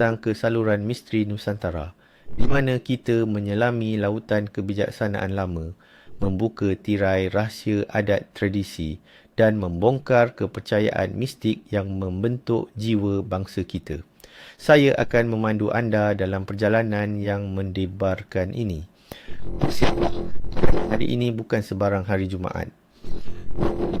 datang ke saluran misteri Nusantara di mana kita menyelami lautan kebijaksanaan lama, membuka tirai rahsia adat tradisi dan membongkar kepercayaan mistik yang membentuk jiwa bangsa kita. Saya akan memandu anda dalam perjalanan yang mendebarkan ini. Hari ini bukan sebarang hari Jumaat.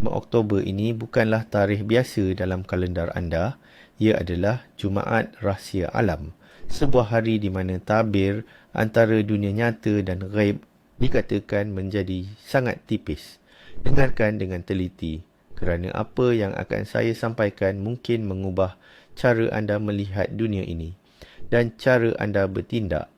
5 Oktober ini bukanlah tarikh biasa dalam kalendar anda. Ia adalah Jumaat Rahsia Alam. Sebuah hari di mana tabir antara dunia nyata dan gaib dikatakan menjadi sangat tipis. Dengarkan dengan teliti kerana apa yang akan saya sampaikan mungkin mengubah cara anda melihat dunia ini dan cara anda bertindak.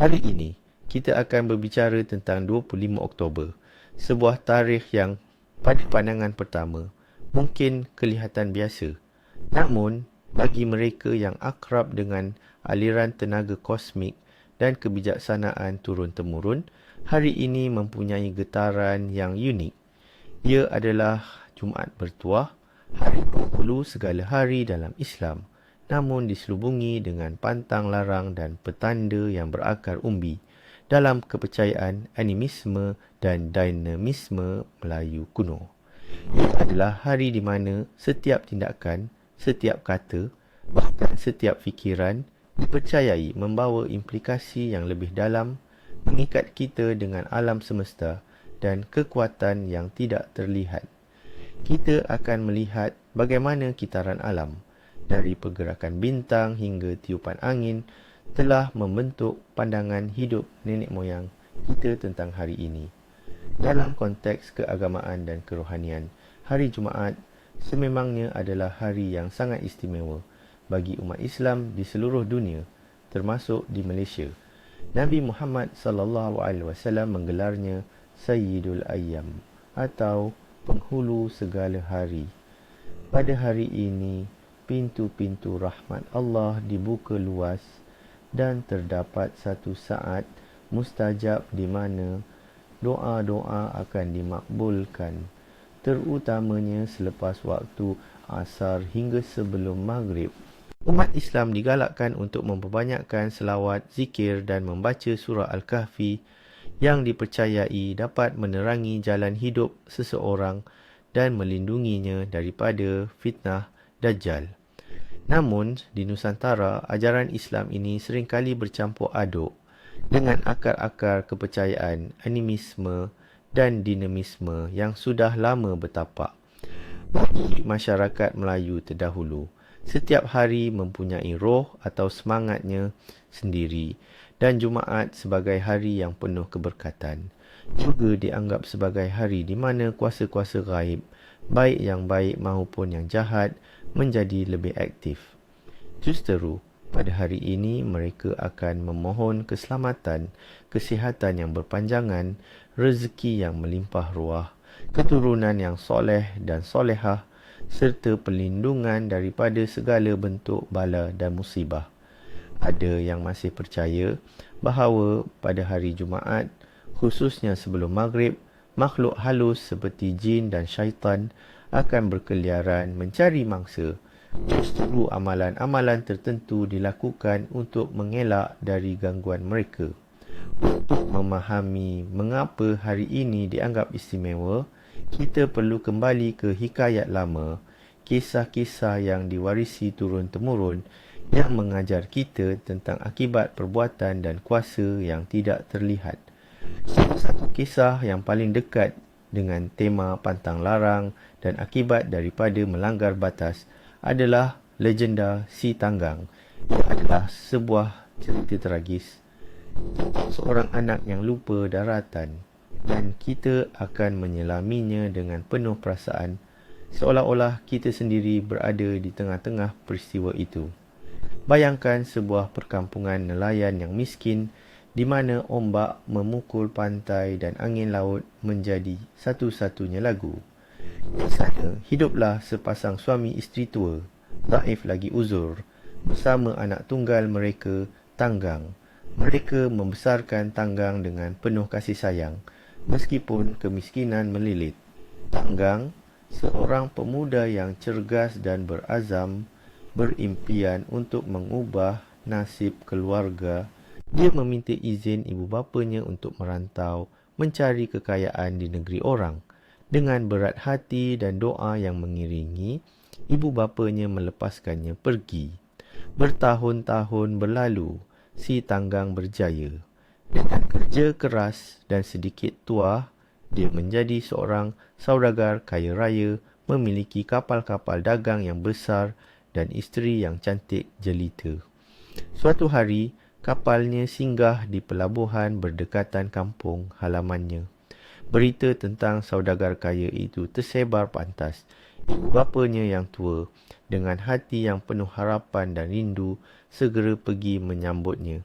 Hari ini, kita akan berbicara tentang 25 Oktober, sebuah tarikh yang pada pandangan pertama mungkin kelihatan biasa. Namun, bagi mereka yang akrab dengan aliran tenaga kosmik dan kebijaksanaan turun-temurun, hari ini mempunyai getaran yang unik. Ia adalah Jumaat Bertuah, hari penghulu segala hari dalam Islam, namun diselubungi dengan pantang larang dan petanda yang berakar umbi dalam kepercayaan animisme dan dinamisme Melayu kuno. Ia adalah hari di mana setiap tindakan, setiap kata, bahkan setiap fikiran dipercayai membawa implikasi yang lebih dalam mengikat kita dengan alam semesta dan kekuatan yang tidak terlihat. Kita akan melihat bagaimana kitaran alam dari pergerakan bintang hingga tiupan angin telah membentuk pandangan hidup nenek moyang kita tentang hari ini. Dalam konteks keagamaan dan kerohanian, hari Jumaat sememangnya adalah hari yang sangat istimewa bagi umat Islam di seluruh dunia, termasuk di Malaysia. Nabi Muhammad sallallahu alaihi wasallam menggelarnya Sayyidul Ayyam atau penghulu segala hari. Pada hari ini, pintu-pintu rahmat Allah dibuka luas dan terdapat satu saat mustajab di mana doa-doa akan dimakbulkan terutamanya selepas waktu asar hingga sebelum maghrib umat Islam digalakkan untuk memperbanyakkan selawat, zikir dan membaca surah Al-Kahfi yang dipercayai dapat menerangi jalan hidup seseorang dan melindunginya daripada fitnah Dajjal. Namun, di Nusantara, ajaran Islam ini seringkali bercampur aduk dengan akar-akar kepercayaan animisme dan dinamisme yang sudah lama bertapak. Bagi masyarakat Melayu terdahulu, setiap hari mempunyai roh atau semangatnya sendiri dan Jumaat sebagai hari yang penuh keberkatan juga dianggap sebagai hari di mana kuasa-kuasa gaib, baik yang baik maupun yang jahat, menjadi lebih aktif. Justeru, pada hari ini mereka akan memohon keselamatan, kesihatan yang berpanjangan, rezeki yang melimpah ruah, keturunan yang soleh dan solehah, serta perlindungan daripada segala bentuk bala dan musibah. Ada yang masih percaya bahawa pada hari Jumaat, khususnya sebelum maghrib, makhluk halus seperti jin dan syaitan akan berkeliaran mencari mangsa. Justru amalan-amalan tertentu dilakukan untuk mengelak dari gangguan mereka. Untuk memahami mengapa hari ini dianggap istimewa, kita perlu kembali ke hikayat lama, kisah-kisah yang diwarisi turun-temurun yang mengajar kita tentang akibat perbuatan dan kuasa yang tidak terlihat. Salah satu kisah yang paling dekat dengan tema pantang larang dan akibat daripada melanggar batas adalah legenda Si Tanggang. Ia adalah sebuah cerita tragis seorang anak yang lupa daratan dan kita akan menyelaminya dengan penuh perasaan seolah-olah kita sendiri berada di tengah-tengah peristiwa itu. Bayangkan sebuah perkampungan nelayan yang miskin di mana ombak memukul pantai dan angin laut menjadi satu-satunya lagu. Di sana, hiduplah sepasang suami isteri tua, Taif lagi uzur, bersama anak tunggal mereka, Tanggang. Mereka membesarkan Tanggang dengan penuh kasih sayang, meskipun kemiskinan melilit. Tanggang, seorang pemuda yang cergas dan berazam, berimpian untuk mengubah nasib keluarga, dia meminta izin ibu bapanya untuk merantau mencari kekayaan di negeri orang. Dengan berat hati dan doa yang mengiringi, ibu bapanya melepaskannya pergi. Bertahun-tahun berlalu, si tanggang berjaya. Dengan kerja keras dan sedikit tua, dia menjadi seorang saudagar kaya raya memiliki kapal-kapal dagang yang besar dan isteri yang cantik jelita. Suatu hari, kapalnya singgah di pelabuhan berdekatan kampung halamannya. Berita tentang saudagar kaya itu tersebar pantas. Ibu bapanya yang tua, dengan hati yang penuh harapan dan rindu, segera pergi menyambutnya.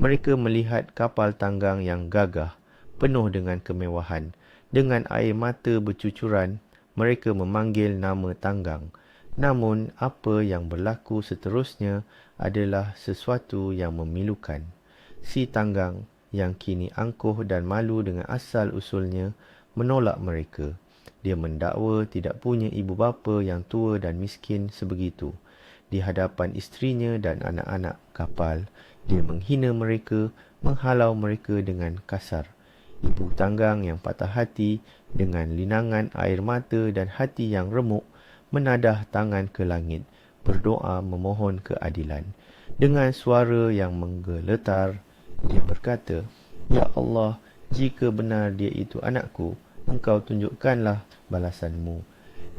Mereka melihat kapal tanggang yang gagah, penuh dengan kemewahan. Dengan air mata bercucuran, mereka memanggil nama tanggang. Namun, apa yang berlaku seterusnya adalah sesuatu yang memilukan. Si tanggang yang kini angkuh dan malu dengan asal-usulnya menolak mereka. Dia mendakwa tidak punya ibu bapa yang tua dan miskin sebegitu. Di hadapan isterinya dan anak-anak kapal, dia menghina mereka, menghalau mereka dengan kasar. Ibu tanggang yang patah hati dengan linangan air mata dan hati yang remuk menadah tangan ke langit, berdoa memohon keadilan. Dengan suara yang menggeletar, dia berkata, Ya Allah, jika benar dia itu anakku, engkau tunjukkanlah balasanmu.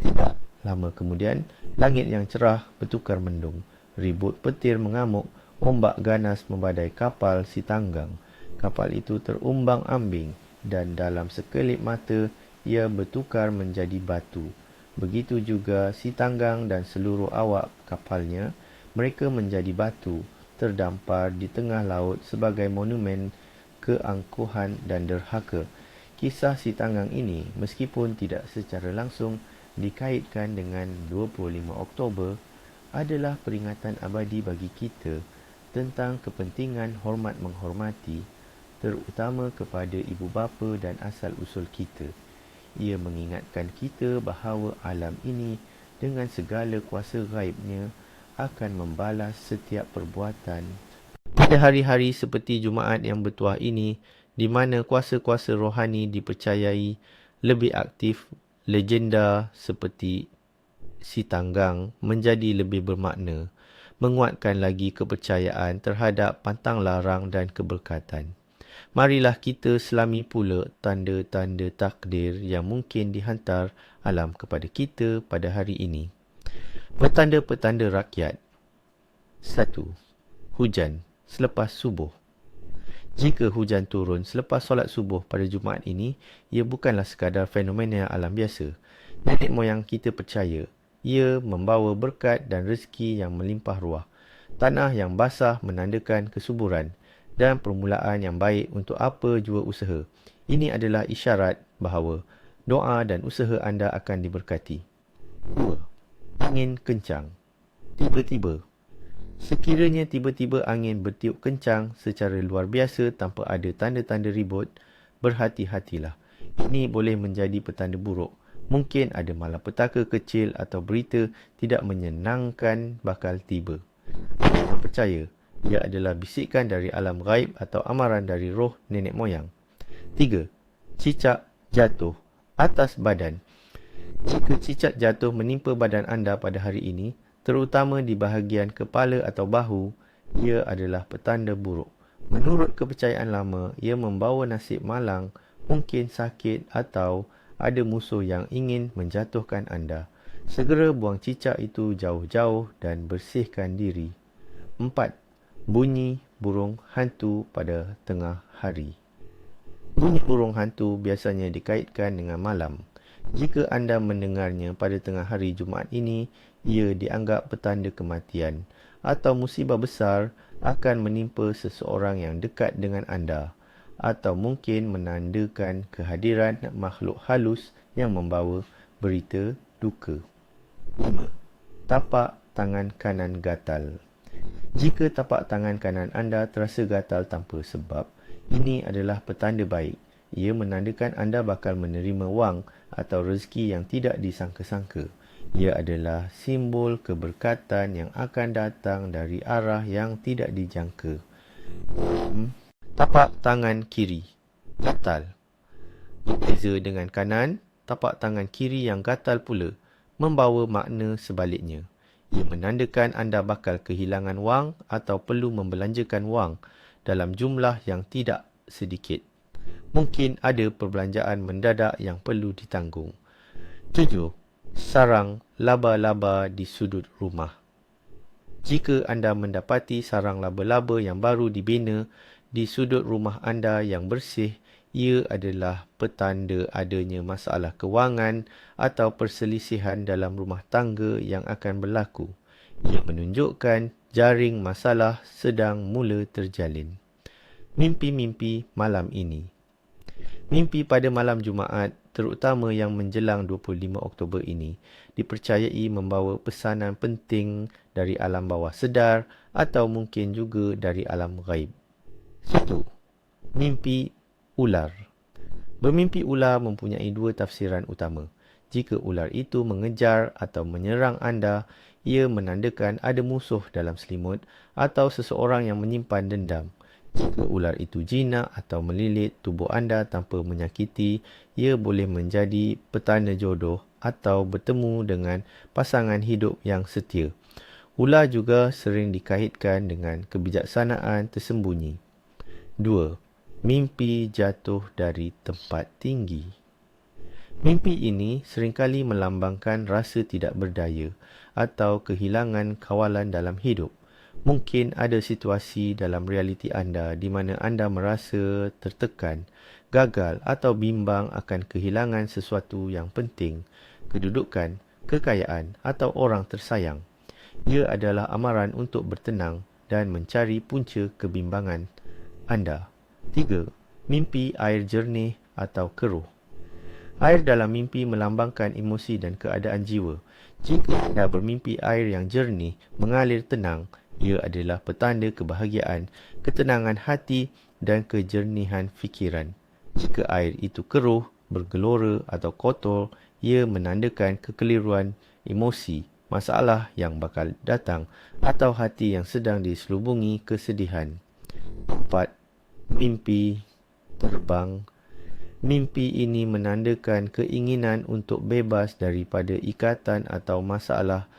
Tidak lama kemudian, langit yang cerah bertukar mendung. Ribut petir mengamuk, ombak ganas membadai kapal si tanggang. Kapal itu terumbang ambing dan dalam sekelip mata ia bertukar menjadi batu. Begitu juga si tanggang dan seluruh awak kapalnya, mereka menjadi batu terdampar di tengah laut sebagai monumen keangkuhan dan derhaka. Kisah si tanggang ini meskipun tidak secara langsung dikaitkan dengan 25 Oktober adalah peringatan abadi bagi kita tentang kepentingan hormat menghormati terutama kepada ibu bapa dan asal usul kita ia mengingatkan kita bahawa alam ini dengan segala kuasa gaibnya akan membalas setiap perbuatan. Pada hari-hari seperti Jumaat yang bertuah ini, di mana kuasa-kuasa rohani dipercayai lebih aktif, legenda seperti si tanggang menjadi lebih bermakna, menguatkan lagi kepercayaan terhadap pantang larang dan keberkatan marilah kita selami pula tanda-tanda takdir yang mungkin dihantar alam kepada kita pada hari ini. Petanda-petanda rakyat 1. Hujan selepas subuh Jika hujan turun selepas solat subuh pada Jumaat ini, ia bukanlah sekadar fenomena alam biasa. Nenek moyang kita percaya, ia membawa berkat dan rezeki yang melimpah ruah. Tanah yang basah menandakan kesuburan dan permulaan yang baik untuk apa jua usaha. Ini adalah isyarat bahawa doa dan usaha anda akan diberkati. 2. Angin kencang. Tiba-tiba. Sekiranya tiba-tiba angin bertiup kencang secara luar biasa tanpa ada tanda-tanda ribut, berhati-hatilah. Ini boleh menjadi petanda buruk. Mungkin ada malapetaka kecil atau berita tidak menyenangkan bakal tiba. Percaya, ia adalah bisikan dari alam gaib atau amaran dari roh nenek moyang. Tiga, Cicak jatuh atas badan. Jika cicak jatuh menimpa badan anda pada hari ini, terutama di bahagian kepala atau bahu, ia adalah petanda buruk. Menurut kepercayaan lama, ia membawa nasib malang, mungkin sakit atau ada musuh yang ingin menjatuhkan anda. Segera buang cicak itu jauh-jauh dan bersihkan diri. Empat bunyi burung hantu pada tengah hari. Bunyi burung hantu biasanya dikaitkan dengan malam. Jika anda mendengarnya pada tengah hari Jumaat ini, ia dianggap petanda kematian atau musibah besar akan menimpa seseorang yang dekat dengan anda atau mungkin menandakan kehadiran makhluk halus yang membawa berita duka. 5. Tapak tangan kanan gatal. Jika tapak tangan kanan anda terasa gatal tanpa sebab, ini adalah petanda baik. Ia menandakan anda bakal menerima wang atau rezeki yang tidak disangka-sangka. Ia adalah simbol keberkatan yang akan datang dari arah yang tidak dijangka. Hmm. Tapak tangan kiri. Gatal. Berbeza dengan kanan, tapak tangan kiri yang gatal pula membawa makna sebaliknya. Ia menandakan anda bakal kehilangan wang atau perlu membelanjakan wang dalam jumlah yang tidak sedikit. Mungkin ada perbelanjaan mendadak yang perlu ditanggung. Tujuh, sarang laba-laba di sudut rumah. Jika anda mendapati sarang laba-laba yang baru dibina di sudut rumah anda yang bersih, ia adalah petanda adanya masalah kewangan atau perselisihan dalam rumah tangga yang akan berlaku. Ia menunjukkan jaring masalah sedang mula terjalin. Mimpi-mimpi malam ini. Mimpi pada malam Jumaat terutama yang menjelang 25 Oktober ini dipercayai membawa pesanan penting dari alam bawah sedar atau mungkin juga dari alam gaib. 1. Mimpi ular. Bermimpi ular mempunyai dua tafsiran utama. Jika ular itu mengejar atau menyerang anda, ia menandakan ada musuh dalam selimut atau seseorang yang menyimpan dendam. Jika ular itu jinak atau melilit tubuh anda tanpa menyakiti, ia boleh menjadi petanda jodoh atau bertemu dengan pasangan hidup yang setia. Ular juga sering dikaitkan dengan kebijaksanaan tersembunyi. 2. Mimpi jatuh dari tempat tinggi. Mimpi ini seringkali melambangkan rasa tidak berdaya atau kehilangan kawalan dalam hidup. Mungkin ada situasi dalam realiti anda di mana anda merasa tertekan, gagal atau bimbang akan kehilangan sesuatu yang penting, kedudukan, kekayaan atau orang tersayang. Ia adalah amaran untuk bertenang dan mencari punca kebimbangan anda. 3. Mimpi air jernih atau keruh. Air dalam mimpi melambangkan emosi dan keadaan jiwa. Jika anda bermimpi air yang jernih, mengalir tenang, ia adalah petanda kebahagiaan, ketenangan hati dan kejernihan fikiran. Jika air itu keruh, bergelora atau kotor, ia menandakan kekeliruan emosi, masalah yang bakal datang atau hati yang sedang diselubungi kesedihan. 4. Mimpi terbang Mimpi ini menandakan keinginan untuk bebas daripada ikatan atau masalah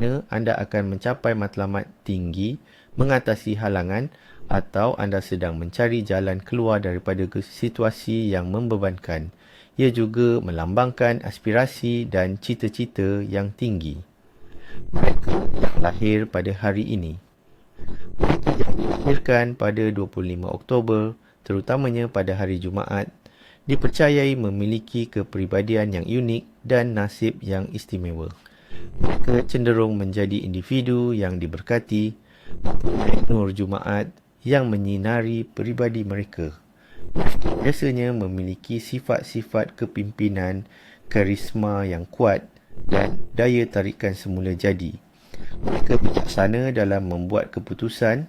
mana anda akan mencapai matlamat tinggi, mengatasi halangan atau anda sedang mencari jalan keluar daripada situasi yang membebankan. Ia juga melambangkan aspirasi dan cita-cita yang tinggi. Mereka yang lahir pada hari ini. Mereka yang dilahirkan pada 25 Oktober, terutamanya pada hari Jumaat, dipercayai memiliki kepribadian yang unik dan nasib yang istimewa mereka cenderung menjadi individu yang diberkati, nur Jumaat yang menyinari peribadi mereka. Biasanya memiliki sifat-sifat kepimpinan, karisma yang kuat dan daya tarikan semula jadi. Mereka bijaksana dalam membuat keputusan,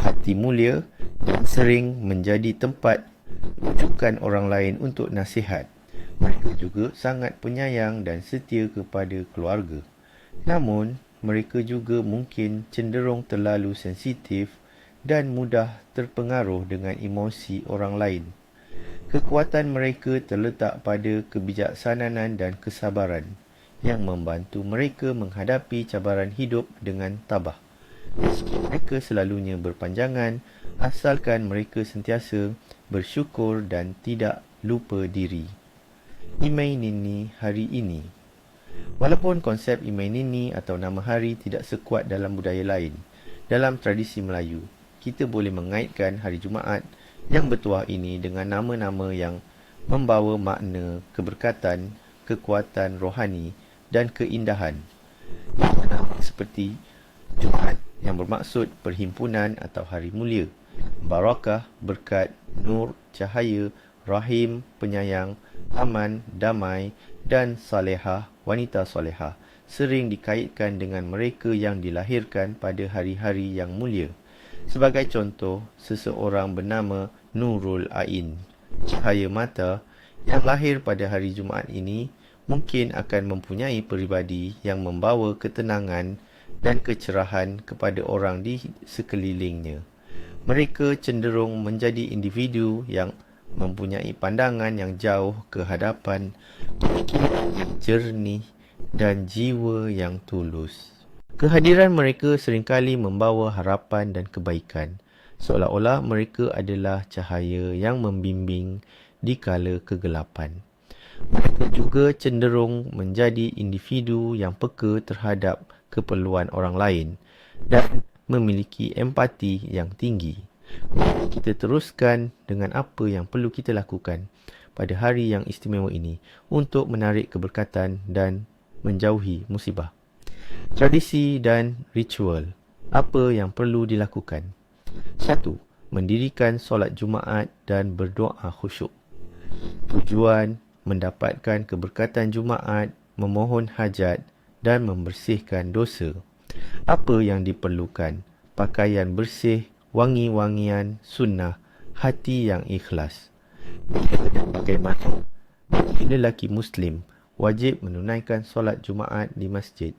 hati mulia dan sering menjadi tempat rujukan orang lain untuk nasihat. Mereka juga sangat penyayang dan setia kepada keluarga. Namun, mereka juga mungkin cenderung terlalu sensitif dan mudah terpengaruh dengan emosi orang lain. Kekuatan mereka terletak pada kebijaksanaan dan kesabaran yang membantu mereka menghadapi cabaran hidup dengan tabah. Mereka selalunya berpanjangan, asalkan mereka sentiasa bersyukur dan tidak lupa diri. Imei Nini hari ini. Walaupun konsep Imei Nini atau nama hari tidak sekuat dalam budaya lain, dalam tradisi Melayu, kita boleh mengaitkan hari Jumaat yang bertuah ini dengan nama-nama yang membawa makna keberkatan, kekuatan rohani dan keindahan. Seperti Jumaat yang bermaksud perhimpunan atau hari mulia, barakah, berkat, nur, cahaya, rahim, penyayang, aman, damai dan salehah, wanita salehah sering dikaitkan dengan mereka yang dilahirkan pada hari-hari yang mulia. Sebagai contoh, seseorang bernama Nurul Ain, cahaya mata yang lahir pada hari Jumaat ini mungkin akan mempunyai peribadi yang membawa ketenangan dan kecerahan kepada orang di sekelilingnya. Mereka cenderung menjadi individu yang mempunyai pandangan yang jauh ke hadapan, pemikiran yang jernih dan jiwa yang tulus. Kehadiran mereka seringkali membawa harapan dan kebaikan, seolah-olah mereka adalah cahaya yang membimbing di kala kegelapan. Mereka juga cenderung menjadi individu yang peka terhadap keperluan orang lain dan memiliki empati yang tinggi. Kita teruskan dengan apa yang perlu kita lakukan pada hari yang istimewa ini untuk menarik keberkatan dan menjauhi musibah. Tradisi dan ritual. Apa yang perlu dilakukan? Satu, mendirikan solat Jumaat dan berdoa khusyuk. Tujuan mendapatkan keberkatan Jumaat, memohon hajat dan membersihkan dosa. Apa yang diperlukan? Pakaian bersih, wangi-wangian, sunnah, hati yang ikhlas. Bagaimana? Lelaki Muslim, wajib menunaikan solat Jumaat di masjid.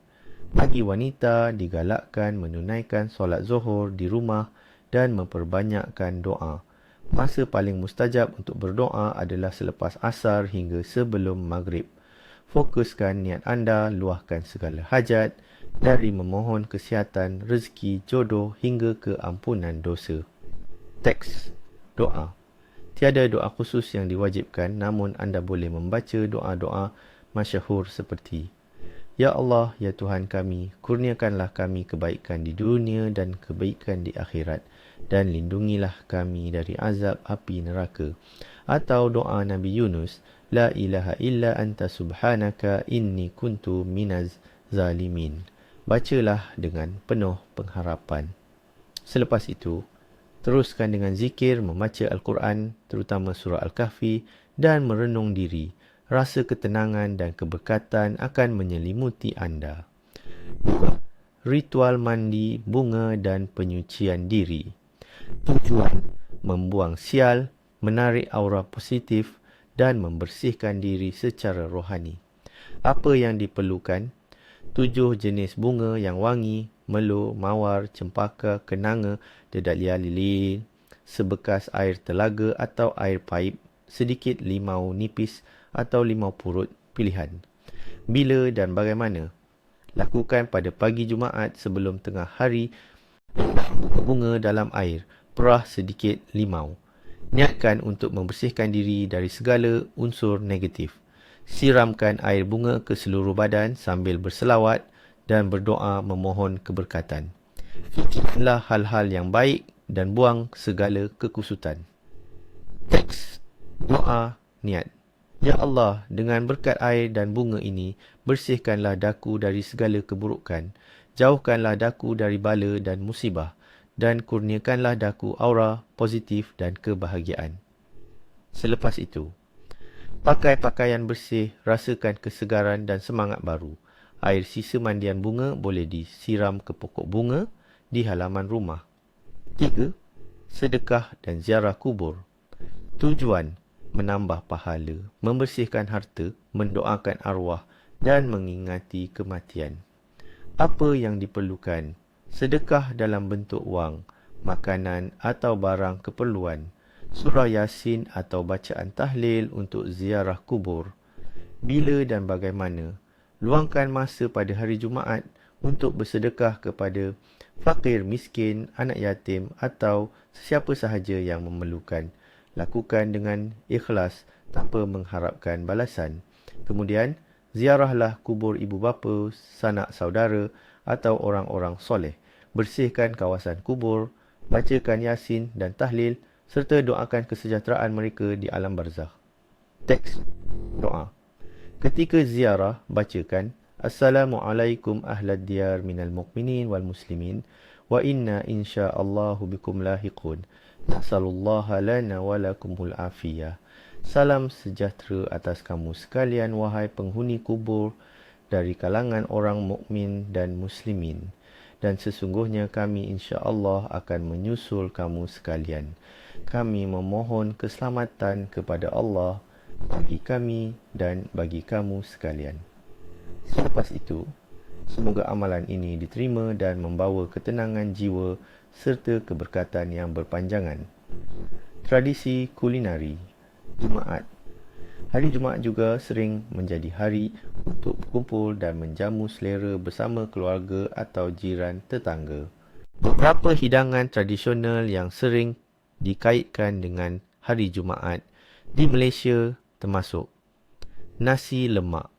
Bagi wanita, digalakkan menunaikan solat zuhur di rumah dan memperbanyakkan doa. Masa paling mustajab untuk berdoa adalah selepas asar hingga sebelum maghrib. Fokuskan niat anda, luahkan segala hajat dari memohon kesihatan, rezeki, jodoh hingga ke ampunan dosa. Teks Doa Tiada doa khusus yang diwajibkan namun anda boleh membaca doa-doa masyahur seperti Ya Allah, Ya Tuhan kami, kurniakanlah kami kebaikan di dunia dan kebaikan di akhirat dan lindungilah kami dari azab api neraka. Atau doa Nabi Yunus, La ilaha illa anta subhanaka inni kuntu minaz zalimin. Bacalah dengan penuh pengharapan. Selepas itu, teruskan dengan zikir membaca Al-Quran, terutama surah Al-Kahfi dan merenung diri. Rasa ketenangan dan keberkatan akan menyelimuti anda. Ritual mandi, bunga dan penyucian diri tujuan membuang sial, menarik aura positif dan membersihkan diri secara rohani. Apa yang diperlukan? Tujuh jenis bunga yang wangi, melu, mawar, cempaka, kenanga, dedalia lilin, sebekas air telaga atau air paip, sedikit limau nipis atau limau purut pilihan. Bila dan bagaimana? Lakukan pada pagi Jumaat sebelum tengah hari bunga dalam air, perah sedikit limau. Niatkan untuk membersihkan diri dari segala unsur negatif. Siramkan air bunga ke seluruh badan sambil berselawat dan berdoa memohon keberkatan. Fikirkanlah hal-hal yang baik dan buang segala kekusutan. Teks Doa Niat Ya Allah, dengan berkat air dan bunga ini, bersihkanlah daku dari segala keburukan. Jauhkanlah daku dari bala dan musibah dan kurniakanlah daku aura positif dan kebahagiaan. Selepas itu, pakai pakaian bersih, rasakan kesegaran dan semangat baru. Air sisa mandian bunga boleh disiram ke pokok bunga di halaman rumah. Tiga, sedekah dan ziarah kubur. Tujuan, menambah pahala, membersihkan harta, mendoakan arwah dan mengingati kematian. Apa yang diperlukan? sedekah dalam bentuk wang, makanan atau barang keperluan, surah yasin atau bacaan tahlil untuk ziarah kubur. Bila dan bagaimana, luangkan masa pada hari Jumaat untuk bersedekah kepada fakir miskin, anak yatim atau sesiapa sahaja yang memerlukan. Lakukan dengan ikhlas tanpa mengharapkan balasan. Kemudian, ziarahlah kubur ibu bapa, sanak saudara atau orang-orang soleh bersihkan kawasan kubur, bacakan yasin dan tahlil serta doakan kesejahteraan mereka di alam barzakh. Teks doa. Ketika ziarah, bacakan Assalamualaikum ahlad diyar minal mu'minin wal muslimin wa inna insya'allahu bikum lahiqun. Nasalullaha lana wa lakumul afiyah. Salam sejahtera atas kamu sekalian wahai penghuni kubur dari kalangan orang mukmin dan muslimin dan sesungguhnya kami insya-Allah akan menyusul kamu sekalian. Kami memohon keselamatan kepada Allah bagi kami dan bagi kamu sekalian. Selepas itu, semoga amalan ini diterima dan membawa ketenangan jiwa serta keberkatan yang berpanjangan. Tradisi kulinari Jumaat Hari Jumaat juga sering menjadi hari untuk berkumpul dan menjamu selera bersama keluarga atau jiran tetangga. Beberapa hidangan tradisional yang sering dikaitkan dengan hari Jumaat di Malaysia termasuk nasi lemak.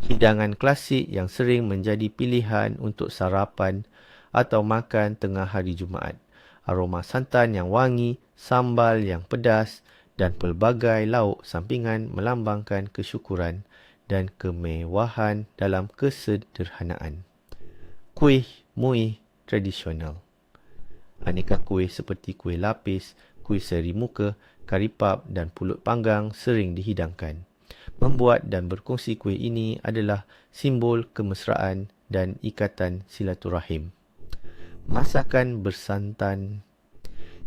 Hidangan klasik yang sering menjadi pilihan untuk sarapan atau makan tengah hari Jumaat. Aroma santan yang wangi, sambal yang pedas dan pelbagai lauk sampingan melambangkan kesyukuran dan kemewahan dalam kesederhanaan. Kuih muih tradisional. Aneka kuih seperti kuih lapis, kuih seri muka, karipap dan pulut panggang sering dihidangkan. Membuat dan berkongsi kuih ini adalah simbol kemesraan dan ikatan silaturahim. Masakan bersantan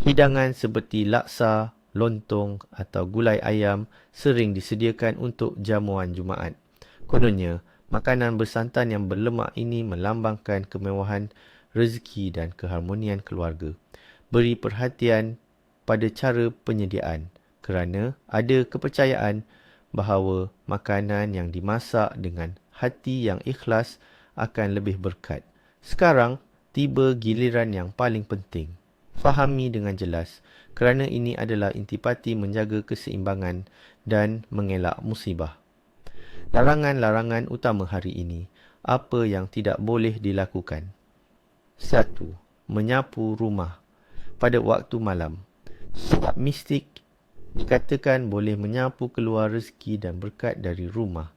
Hidangan seperti laksa, lontong atau gulai ayam sering disediakan untuk jamuan Jumaat. Kononnya, makanan bersantan yang berlemak ini melambangkan kemewahan rezeki dan keharmonian keluarga. Beri perhatian pada cara penyediaan kerana ada kepercayaan bahawa makanan yang dimasak dengan hati yang ikhlas akan lebih berkat. Sekarang tiba giliran yang paling penting. Fahami dengan jelas kerana ini adalah intipati menjaga keseimbangan dan mengelak musibah. Larangan-larangan utama hari ini, apa yang tidak boleh dilakukan? 1. Menyapu rumah pada waktu malam sebab mistik dikatakan boleh menyapu keluar rezeki dan berkat dari rumah.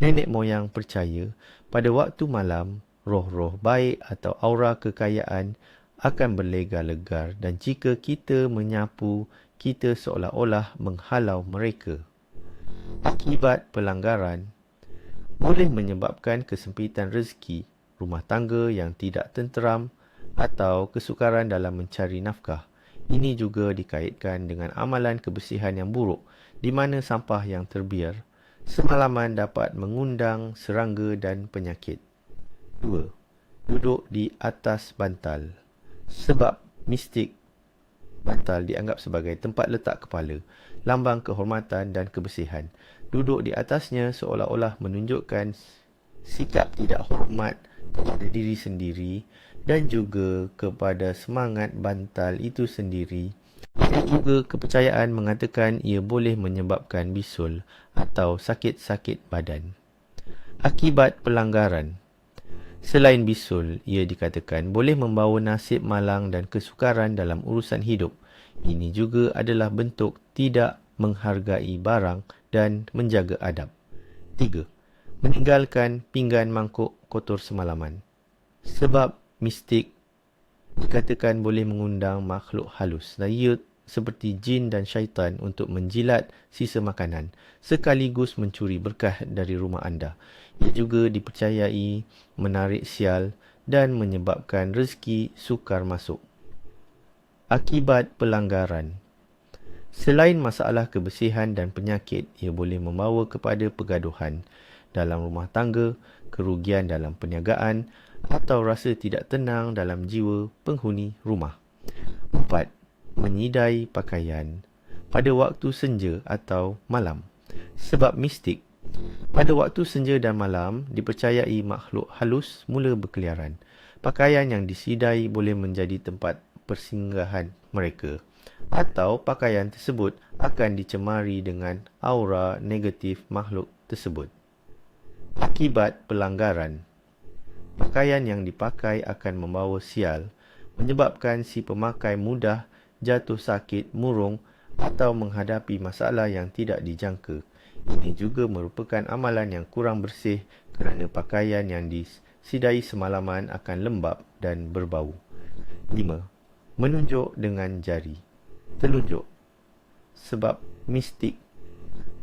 Nenek moyang percaya pada waktu malam, roh-roh baik atau aura kekayaan akan berlegar-legar dan jika kita menyapu, kita seolah-olah menghalau mereka. Akibat pelanggaran boleh menyebabkan kesempitan rezeki, rumah tangga yang tidak tenteram atau kesukaran dalam mencari nafkah. Ini juga dikaitkan dengan amalan kebersihan yang buruk di mana sampah yang terbiar semalaman dapat mengundang serangga dan penyakit. 2. Duduk di atas bantal. Sebab mistik bantal dianggap sebagai tempat letak kepala, lambang kehormatan dan kebersihan. Duduk di atasnya seolah-olah menunjukkan sikap tidak hormat kepada diri sendiri dan juga kepada semangat bantal itu sendiri dan juga kepercayaan mengatakan ia boleh menyebabkan bisul atau sakit-sakit badan. Akibat pelanggaran Selain bisul, ia dikatakan boleh membawa nasib malang dan kesukaran dalam urusan hidup. Ini juga adalah bentuk tidak menghargai barang dan menjaga adab. 3. Meninggalkan pinggan mangkuk kotor semalaman. Sebab mistik dikatakan boleh mengundang makhluk halus dan ia seperti jin dan syaitan untuk menjilat sisa makanan sekaligus mencuri berkah dari rumah anda. Ia juga dipercayai menarik sial dan menyebabkan rezeki sukar masuk. Akibat pelanggaran Selain masalah kebersihan dan penyakit, ia boleh membawa kepada pergaduhan dalam rumah tangga, kerugian dalam perniagaan atau rasa tidak tenang dalam jiwa penghuni rumah. 4. Menyidai pakaian pada waktu senja atau malam. Sebab mistik, pada waktu senja dan malam dipercayai makhluk halus mula berkeliaran. Pakaian yang disidai boleh menjadi tempat persinggahan mereka atau pakaian tersebut akan dicemari dengan aura negatif makhluk tersebut. Akibat pelanggaran Pakaian yang dipakai akan membawa sial, menyebabkan si pemakai mudah jatuh sakit, murung atau menghadapi masalah yang tidak dijangka. Ini juga merupakan amalan yang kurang bersih kerana pakaian yang disidai semalaman akan lembab dan berbau. 5. Menunjuk dengan jari. Telunjuk. Sebab mistik.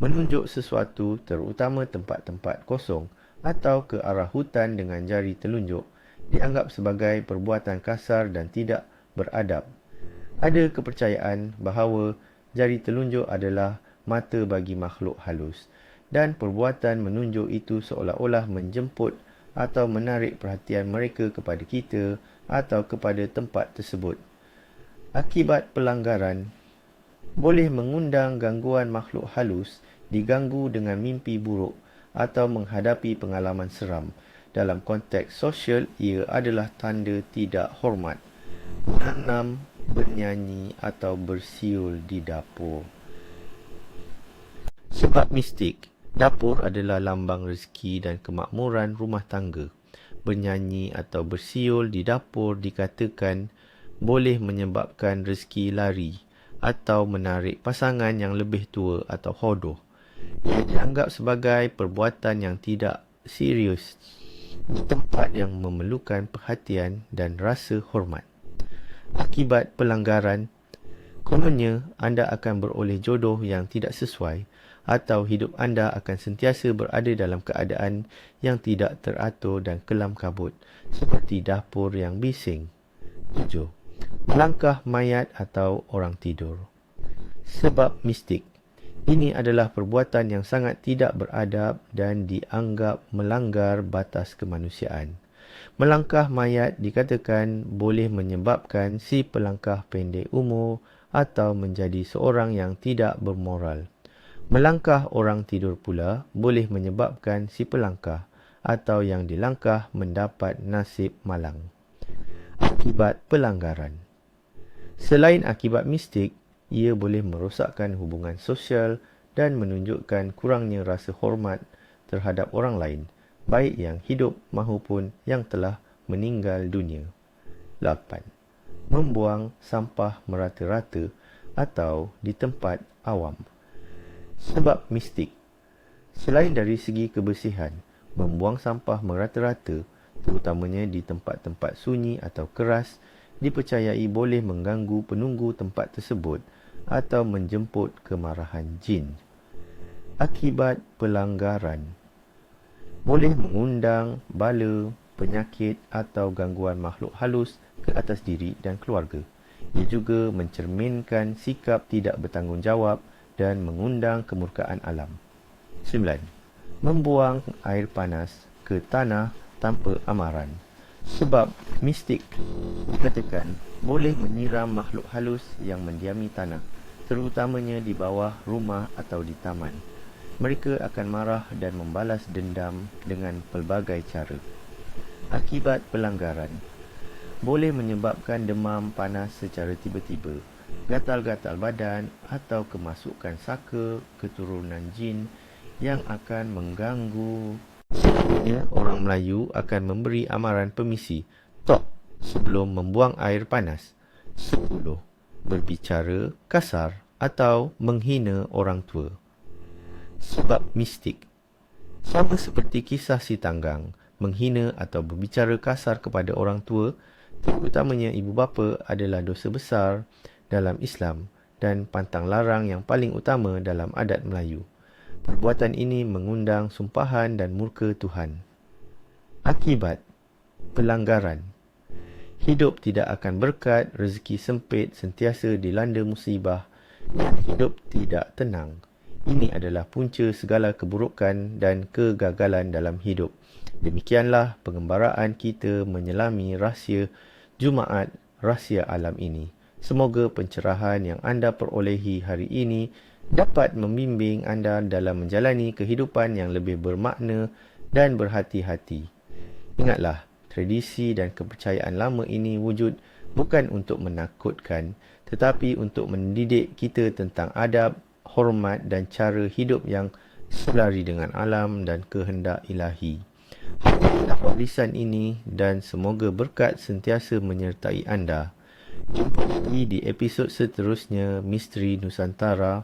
Menunjuk sesuatu terutama tempat-tempat kosong atau ke arah hutan dengan jari telunjuk dianggap sebagai perbuatan kasar dan tidak beradab. Ada kepercayaan bahawa jari telunjuk adalah mata bagi makhluk halus dan perbuatan menunjuk itu seolah-olah menjemput atau menarik perhatian mereka kepada kita atau kepada tempat tersebut. Akibat pelanggaran boleh mengundang gangguan makhluk halus diganggu dengan mimpi buruk atau menghadapi pengalaman seram. Dalam konteks sosial, ia adalah tanda tidak hormat. Enam, bernyanyi atau bersiul di dapur. Sebab mistik, dapur adalah lambang rezeki dan kemakmuran rumah tangga. Bernyanyi atau bersiul di dapur dikatakan boleh menyebabkan rezeki lari atau menarik pasangan yang lebih tua atau hodoh. Ia dianggap sebagai perbuatan yang tidak serius di tempat yang memerlukan perhatian dan rasa hormat. Akibat pelanggaran, kononnya anda akan beroleh jodoh yang tidak sesuai atau hidup anda akan sentiasa berada dalam keadaan yang tidak teratur dan kelam kabut seperti dapur yang bising. 7. Melangkah mayat atau orang tidur. Sebab mistik ini adalah perbuatan yang sangat tidak beradab dan dianggap melanggar batas kemanusiaan. Melangkah mayat dikatakan boleh menyebabkan si pelangkah pendek umur atau menjadi seorang yang tidak bermoral. Melangkah orang tidur pula boleh menyebabkan si pelangkah atau yang dilangkah mendapat nasib malang. Akibat pelanggaran Selain akibat mistik, ia boleh merosakkan hubungan sosial dan menunjukkan kurangnya rasa hormat terhadap orang lain, baik yang hidup maupun yang telah meninggal dunia. 8. Membuang sampah merata-rata atau di tempat awam. Sebab mistik. Selain dari segi kebersihan, membuang sampah merata-rata, terutamanya di tempat-tempat sunyi atau keras, dipercayai boleh mengganggu penunggu tempat tersebut atau menjemput kemarahan jin. Akibat pelanggaran boleh mengundang bala, penyakit atau gangguan makhluk halus ke atas diri dan keluarga. Ia juga mencerminkan sikap tidak bertanggungjawab dan mengundang kemurkaan alam. 9. Membuang air panas ke tanah tanpa amaran. Sebab mistik dikatakan boleh menyiram makhluk halus yang mendiami tanah, terutamanya di bawah rumah atau di taman. Mereka akan marah dan membalas dendam dengan pelbagai cara. Akibat pelanggaran boleh menyebabkan demam panas secara tiba-tiba, gatal-gatal badan atau kemasukan saka keturunan jin yang akan mengganggu Sebenarnya, orang Melayu akan memberi amaran permisi tok sebelum membuang air panas. 10. Berbicara kasar atau menghina orang tua. Sebab mistik. Sama seperti kisah si tanggang, menghina atau berbicara kasar kepada orang tua, terutamanya ibu bapa adalah dosa besar dalam Islam dan pantang larang yang paling utama dalam adat Melayu. Perbuatan ini mengundang sumpahan dan murka Tuhan. Akibat pelanggaran Hidup tidak akan berkat, rezeki sempit, sentiasa dilanda musibah dan hidup tidak tenang. Ini adalah punca segala keburukan dan kegagalan dalam hidup. Demikianlah pengembaraan kita menyelami rahsia Jumaat Rahsia Alam ini. Semoga pencerahan yang anda perolehi hari ini dapat membimbing anda dalam menjalani kehidupan yang lebih bermakna dan berhati-hati. Ingatlah, tradisi dan kepercayaan lama ini wujud bukan untuk menakutkan tetapi untuk mendidik kita tentang adab, hormat dan cara hidup yang selari dengan alam dan kehendak ilahi. Haraplah warisan ini dan semoga berkat sentiasa menyertai anda. Jumpa lagi di episod seterusnya Misteri Nusantara